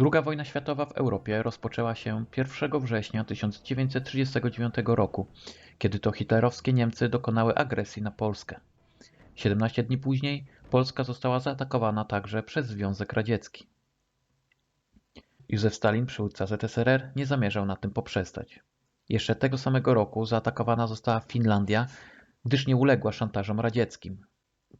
II wojna światowa w Europie rozpoczęła się 1 września 1939 roku, kiedy to hitlerowskie Niemcy dokonały agresji na Polskę. 17 dni później Polska została zaatakowana także przez Związek Radziecki. Józef Stalin, przywódca ZSRR, nie zamierzał na tym poprzestać. Jeszcze tego samego roku zaatakowana została Finlandia, gdyż nie uległa szantażom radzieckim.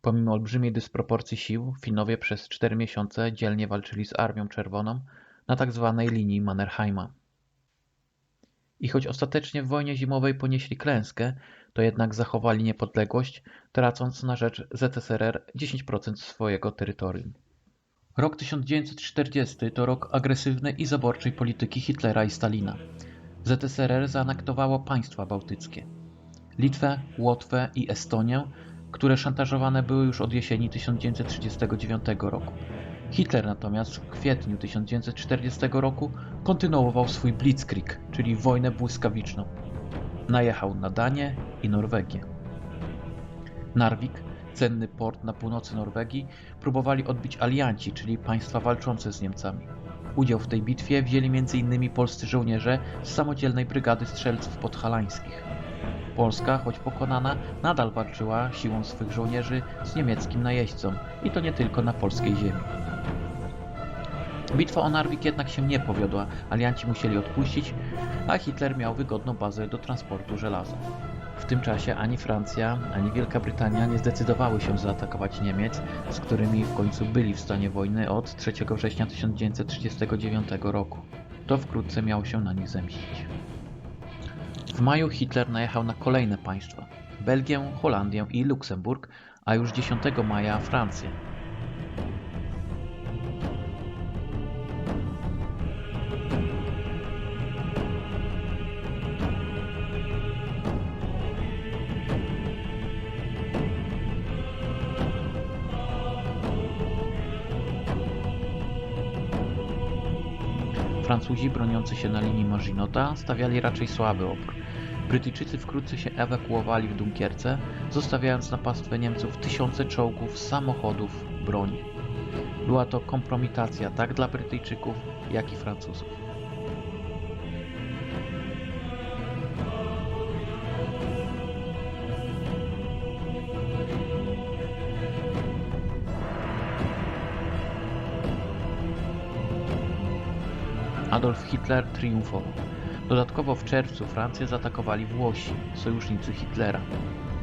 Pomimo olbrzymiej dysproporcji sił, Finowie przez cztery miesiące dzielnie walczyli z Armią Czerwoną na tzw. Tak linii Mannerheima. I choć ostatecznie w wojnie zimowej ponieśli klęskę, to jednak zachowali niepodległość, tracąc na rzecz ZSRR 10% swojego terytorium. Rok 1940 to rok agresywnej i zaborczej polityki Hitlera i Stalina. ZSRR zaanektowało państwa bałtyckie. Litwę, Łotwę i Estonię które szantażowane były już od jesieni 1939 roku. Hitler natomiast w kwietniu 1940 roku kontynuował swój Blitzkrieg, czyli wojnę błyskawiczną. Najechał na Danię i Norwegię. Narvik, cenny port na północy Norwegii, próbowali odbić alianci, czyli państwa walczące z Niemcami. Udział w tej bitwie wzięli m.in. polscy żołnierze z samodzielnej brygady strzelców podhalańskich. Polska, choć pokonana, nadal walczyła siłą swych żołnierzy z niemieckim najeźdźcą i to nie tylko na polskiej ziemi. Bitwa o Narvik jednak się nie powiodła, alianci musieli odpuścić, a Hitler miał wygodną bazę do transportu żelaza. W tym czasie ani Francja, ani Wielka Brytania nie zdecydowały się zaatakować Niemiec, z którymi w końcu byli w stanie wojny od 3 września 1939 roku. To wkrótce miało się na nich zemścić. W maju Hitler najechał na kolejne państwa: Belgię, Holandię i Luksemburg, a już 10 maja Francję. Francuzi broniący się na linii Maginota stawiali raczej słaby opór. Brytyjczycy wkrótce się ewakuowali w Dunkierce, zostawiając na pastwę Niemców tysiące czołgów, samochodów, broni. Była to kompromitacja tak dla Brytyjczyków, jak i Francuzów. Adolf Hitler triumfował. Dodatkowo w czerwcu Francję zaatakowali Włosi, sojusznicy Hitlera.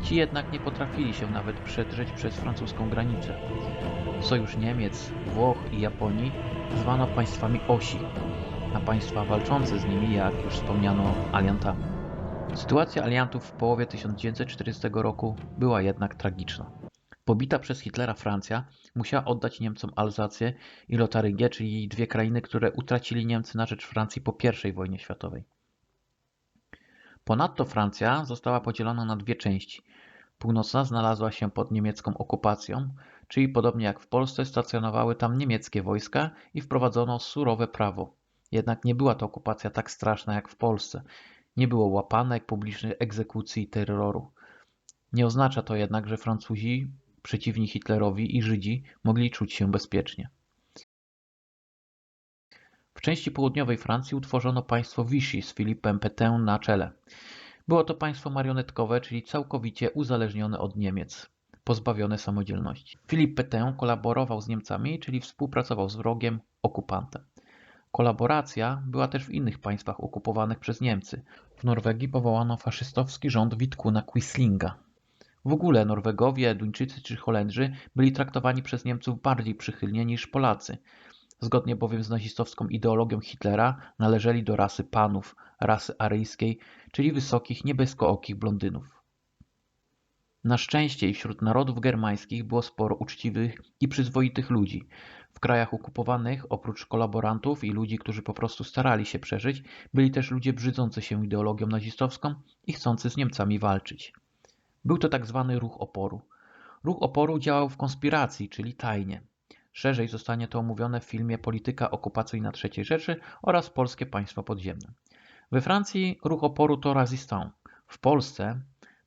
Ci jednak nie potrafili się nawet przedrzeć przez francuską granicę. Sojusz Niemiec, Włoch i Japonii zwano państwami osi, a państwa walczące z nimi, jak już wspomniano, aliantami. Sytuacja aliantów w połowie 1940 roku była jednak tragiczna. Pobita przez Hitlera Francja musiała oddać Niemcom Alzację i Lotarygię, czyli dwie krainy, które utracili Niemcy na rzecz Francji po I wojnie światowej. Ponadto Francja została podzielona na dwie części. Północna znalazła się pod niemiecką okupacją, czyli podobnie jak w Polsce stacjonowały tam niemieckie wojska i wprowadzono surowe prawo. Jednak nie była to okupacja tak straszna jak w Polsce. Nie było łapanek, publicznych egzekucji i terroru. Nie oznacza to jednak, że Francuzi przeciwni Hitlerowi i Żydzi mogli czuć się bezpiecznie. Części południowej Francji utworzono państwo Vichy z Philippem Pétain na czele. Było to państwo marionetkowe, czyli całkowicie uzależnione od Niemiec, pozbawione samodzielności. Philippe Pétain kolaborował z Niemcami, czyli współpracował z wrogiem, okupantem. Kolaboracja była też w innych państwach okupowanych przez Niemcy. W Norwegii powołano faszystowski rząd Witkuna Quislinga. W ogóle Norwegowie, Duńczycy czy Holendrzy byli traktowani przez Niemców bardziej przychylnie niż Polacy. Zgodnie bowiem z nazistowską ideologią Hitlera należeli do rasy panów, rasy aryjskiej, czyli wysokich, niebieskookich blondynów. Na szczęście wśród narodów germańskich było sporo uczciwych i przyzwoitych ludzi. W krajach okupowanych, oprócz kolaborantów i ludzi, którzy po prostu starali się przeżyć, byli też ludzie brzydzący się ideologią nazistowską i chcący z Niemcami walczyć. Był to tak zwany ruch oporu. Ruch oporu działał w konspiracji, czyli tajnie. Szerzej zostanie to omówione w filmie Polityka okupacyjna III Rzeszy oraz Polskie Państwo Podziemne. We Francji ruch oporu to Resistance. W Polsce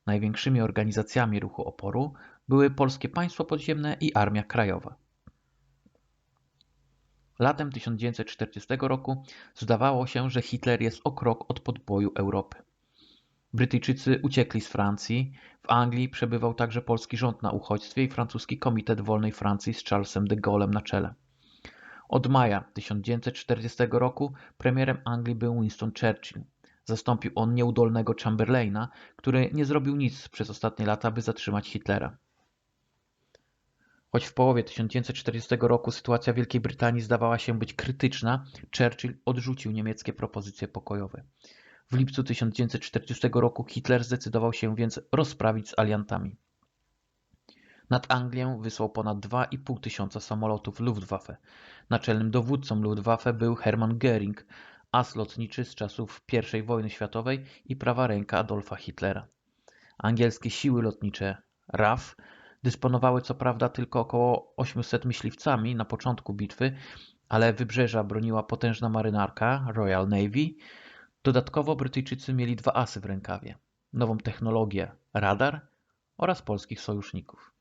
największymi organizacjami ruchu oporu były Polskie Państwo Podziemne i Armia Krajowa. Latem 1940 roku zdawało się, że Hitler jest o krok od podboju Europy. Brytyjczycy uciekli z Francji, w Anglii przebywał także polski rząd na uchodźstwie i francuski Komitet Wolnej Francji z Charlesem de Gaulle'em na czele. Od maja 1940 roku premierem Anglii był Winston Churchill. Zastąpił on nieudolnego Chamberlaina, który nie zrobił nic przez ostatnie lata, by zatrzymać Hitlera. Choć w połowie 1940 roku sytuacja Wielkiej Brytanii zdawała się być krytyczna, Churchill odrzucił niemieckie propozycje pokojowe. W lipcu 1940 roku Hitler zdecydował się więc rozprawić z aliantami. Nad Anglię wysłał ponad 2,5 tysiąca samolotów Luftwaffe. Naczelnym dowódcą Luftwaffe był Hermann Göring, as lotniczy z czasów I wojny światowej i prawa ręka Adolfa Hitlera. Angielskie siły lotnicze RAF dysponowały co prawda tylko około 800 myśliwcami na początku bitwy, ale wybrzeża broniła potężna marynarka Royal Navy. Dodatkowo Brytyjczycy mieli dwa asy w rękawie. Nową technologię radar oraz polskich sojuszników.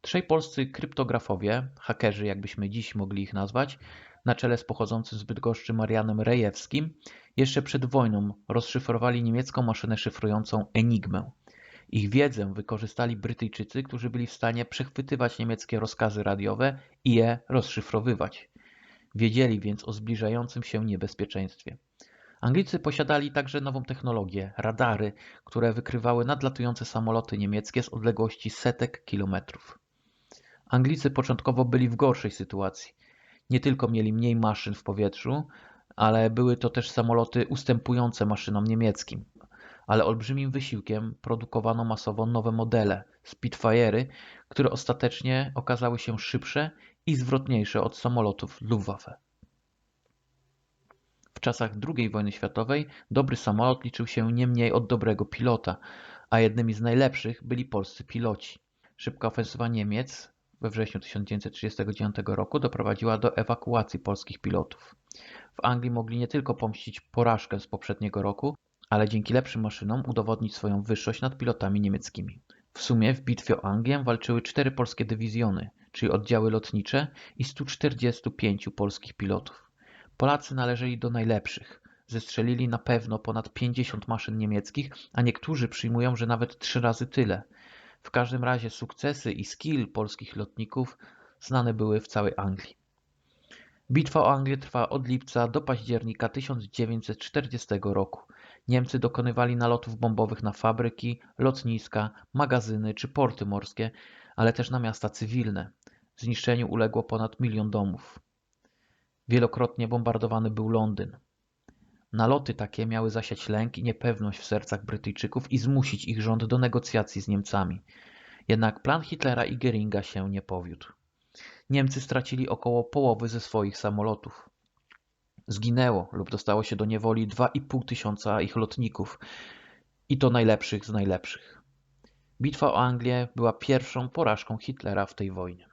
Trzej polscy kryptografowie, hakerzy jakbyśmy dziś mogli ich nazwać, na czele z pochodzącym z Bydgoszczy Marianem Rejewskim, jeszcze przed wojną rozszyfrowali niemiecką maszynę szyfrującą Enigmę. Ich wiedzę wykorzystali Brytyjczycy, którzy byli w stanie przechwytywać niemieckie rozkazy radiowe i je rozszyfrowywać. Wiedzieli więc o zbliżającym się niebezpieczeństwie. Anglicy posiadali także nową technologię radary, które wykrywały nadlatujące samoloty niemieckie z odległości setek kilometrów. Anglicy początkowo byli w gorszej sytuacji. Nie tylko mieli mniej maszyn w powietrzu, ale były to też samoloty ustępujące maszynom niemieckim. Ale olbrzymim wysiłkiem produkowano masowo nowe modele Spitfire'y, które ostatecznie okazały się szybsze i zwrotniejsze od samolotów Luftwaffe. Czasach II wojny światowej dobry samolot liczył się nie mniej od dobrego pilota, a jednymi z najlepszych byli polscy piloci. Szybka ofensywa Niemiec we wrześniu 1939 roku doprowadziła do ewakuacji polskich pilotów. W Anglii mogli nie tylko pomścić porażkę z poprzedniego roku, ale dzięki lepszym maszynom udowodnić swoją wyższość nad pilotami niemieckimi. W sumie w bitwie o Anglię walczyły cztery polskie dywizjony, czyli oddziały lotnicze i 145 polskich pilotów. Polacy należeli do najlepszych. Zestrzelili na pewno ponad 50 maszyn niemieckich, a niektórzy przyjmują, że nawet trzy razy tyle. W każdym razie sukcesy i skill polskich lotników znane były w całej Anglii. Bitwa o Anglię trwa od lipca do października 1940 roku. Niemcy dokonywali nalotów bombowych na fabryki, lotniska, magazyny czy porty morskie, ale też na miasta cywilne. Zniszczeniu uległo ponad milion domów. Wielokrotnie bombardowany był Londyn. Naloty takie miały zasiać lęk i niepewność w sercach Brytyjczyków i zmusić ich rząd do negocjacji z Niemcami. Jednak plan Hitlera i Geringa się nie powiódł. Niemcy stracili około połowy ze swoich samolotów. Zginęło lub dostało się do niewoli 2,5 tysiąca ich lotników i to najlepszych z najlepszych. Bitwa o Anglię była pierwszą porażką Hitlera w tej wojnie.